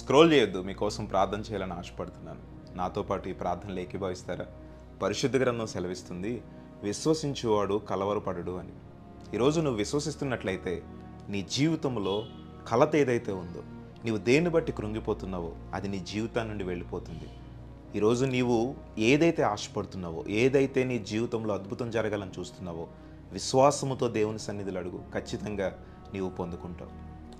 Scroll చేయొద్దు మీకోసం ప్రార్థన చేయాలని ఆశపడుతున్నాను. నాతో పాటు ఈ ప్రార్థనలు ఏకీభవిస్తారా? పరిశుద్ధ గ్రంథం సెలవిస్తుంది విశ్వసించేవాడు కలవరపడడు అని. ఈరోజు నువ్వు విశ్వసిస్తున్నట్లయితే నీ జీవితంలో కలత ఏదైతే ఉందో నీవు దేన్ని బట్టి కృంగిపోతున్నావో అది నీ జీవితాన్ని నుండి వెళ్ళిపోతుంది. ఈరోజు నీవు ఏదైతే ఆశపడుతున్నావో ఏదైతే నీ జీవితంలో అద్భుతం జరగాలని చూస్తున్నావో విశ్వాసముతో దేవుని సన్నిధులు అడుగు. ఖచ్చితంగా నీవు పొందుకుంటావు.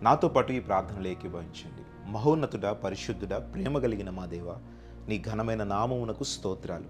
నాతో పాటు ఈ ప్రార్థనలు ఏకీభవించండి. మహోన్నతుడ పరిశుద్ధుడ ప్రేమ కలిగిన మా దేవ నీ ఘనమైన నామమునకు స్తోత్రాలు.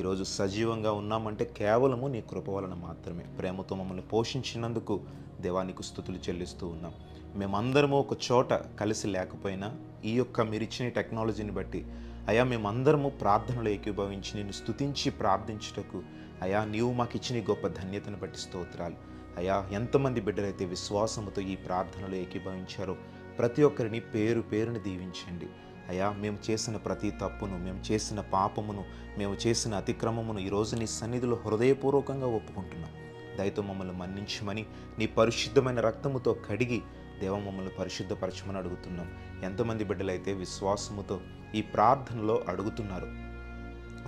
ఈరోజు సజీవంగా ఉన్నామంటే కేవలము నీ కృప వలన మాత్రమే. ప్రేమతో మమ్మల్ని పోషించినందుకు దేవానికి స్థుతులు చెల్లిస్తూ ఉన్నాం. మేమందరము ఒక చోట కలిసి లేకపోయినా ఈ యొక్క మీరిచ్చిన టెక్నాలజీని బట్టి అయా మేమందరము ప్రార్థనలు ఏకీభవించి నిన్ను స్తుతించి ప్రార్థించుటకు అయా నీవు మాకు ఇచ్చిన గొప్ప ధన్యతను బట్టి స్తోత్రాలు. అయా ఎంతమంది బిడ్డలైతే విశ్వాసముతో ఈ ప్రార్థనలు ఏకీభవించారో ప్రతి ఒక్కరిని పేరు పేరుని దీవించండి. అయ్యా మేము చేసిన ప్రతి తప్పును మేము చేసిన పాపమును మేము చేసిన అతిక్రమమును ఈరోజు నీ సన్నిధిలో హృదయపూర్వకంగా ఒప్పుకుంటున్నాం. దయతో మమ్మల్ని మన్నించమని నీ పరిశుద్ధమైన రక్తముతో కడిగి దేవ మమ్మల్ని పరిశుద్ధపరచమని అడుగుతున్నాం. ఎంతమంది బిడ్డలైతే విశ్వాసముతో ఈ ప్రార్థనలో అడుగుతున్నారు.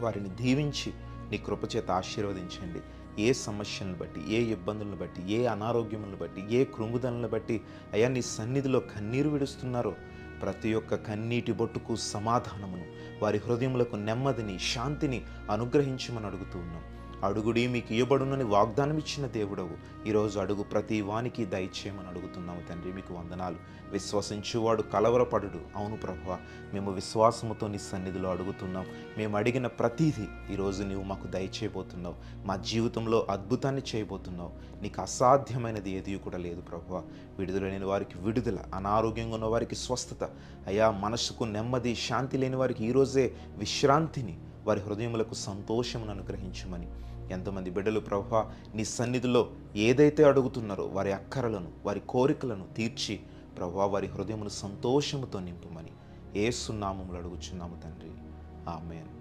వారిని దీవించి నీ కృపచేత ఆశీర్వదించండి. ఏ సమస్యలను బట్టి ఏ ఇబ్బందులను బట్టి ఏ అనారోగ్యములను బట్టి ఏ కృంగుదలను బట్టి అయ్యా నీ సన్నిధిలో కన్నీరు విడుస్తున్నారో ప్రతి ఒక్క కన్నీటి బొట్టుకు సమాధానమును వారి హృదయములకు నెమ్మదిని శాంతిని అనుగ్రహించమని అడుగుతూ ఉన్నాం. అడుగుడి మీకు ఇవ్వబడునని వాగ్దానం ఇచ్చిన దేవుడవు. ఈరోజు అడుగు ప్రతి వానికి దయచేయమని అడుగుతున్నాము తండ్రి మీకు వందనాలు. విశ్వసించువాడు కలవరపడు అవును ప్రభు మేము విశ్వాసముతో నీ సన్నిధిలో అడుగుతున్నాం. మేము అడిగిన ప్రతిదీ ఈరోజు నీవు మాకు దయచేయబోతున్నావు. మా జీవితంలో అద్భుతాన్ని చేయబోతున్నావు. నీకు అసాధ్యమైనది ఏది కూడా లేదు ప్రభు విడుదల లేని వారికి విడుదల అనారోగ్యంగా ఉన్న వారికి స్వస్థత. అయా మనసుకు నెమ్మది శాంతి లేని వారికి ఈరోజే విశ్రాంతిని వారి హృదయములకు సంతోషమును అనుగ్రహించమని. ఎంతమంది బిడ్డలు ప్రభా నీ సన్నిధిలో ఏదైతే అడుగుతున్నారో వారి అక్కరలను వారి కోరికలను తీర్చి ప్రభా వారి హృదయమును సంతోషముతో నింపమని. ఏ సున్నామములు అడుగుచున్నాము తండ్రి. ఆమెన్.